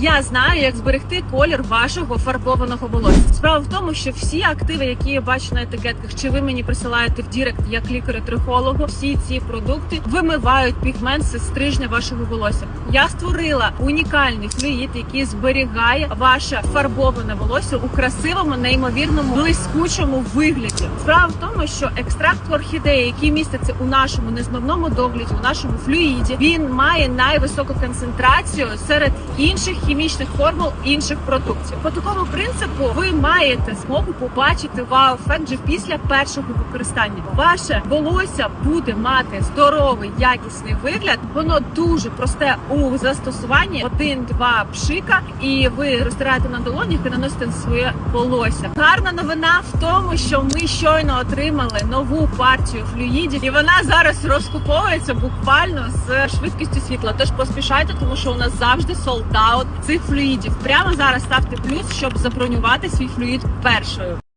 Я знаю, як зберегти колір вашого фарбованого волосся. Справа в тому, що всі активи, які я бачу на етикетках, чи ви мені присилаєте в Дірект як лікарю-трихологу, всі ці продукти вимивають пігмент зі стрижня вашого волосся. Я створила унікальний флюїд, який зберігає ваше фарбоване волосся у красивому, неймовірному, блискучому вигляді. Справа в тому, що екстракт орхідеї, який міститься у нашому незмивному догляді, у нашому флюїді, він має найвисоку концентрацію серед інших хімічних формул інших продуктів. По такому принципу ви маєте змогу побачити вау-ефект після першого використання. Ваше волосся буде мати здоровий якісний вигляд. Воно дуже просте у застосуванні. Один-два пшика, і ви розтираєте на долонях і наносите на своє волосся. Гарна новина в тому, що ми щойно отримали нову партію флюїдів, і вона зараз розкуповується буквально з швидкістю світла. Тож поспішайте, тому що у нас завжди солдаут цих флюїдів. Прямо зараз ставте плюс, щоб забронювати свій флюїд першою.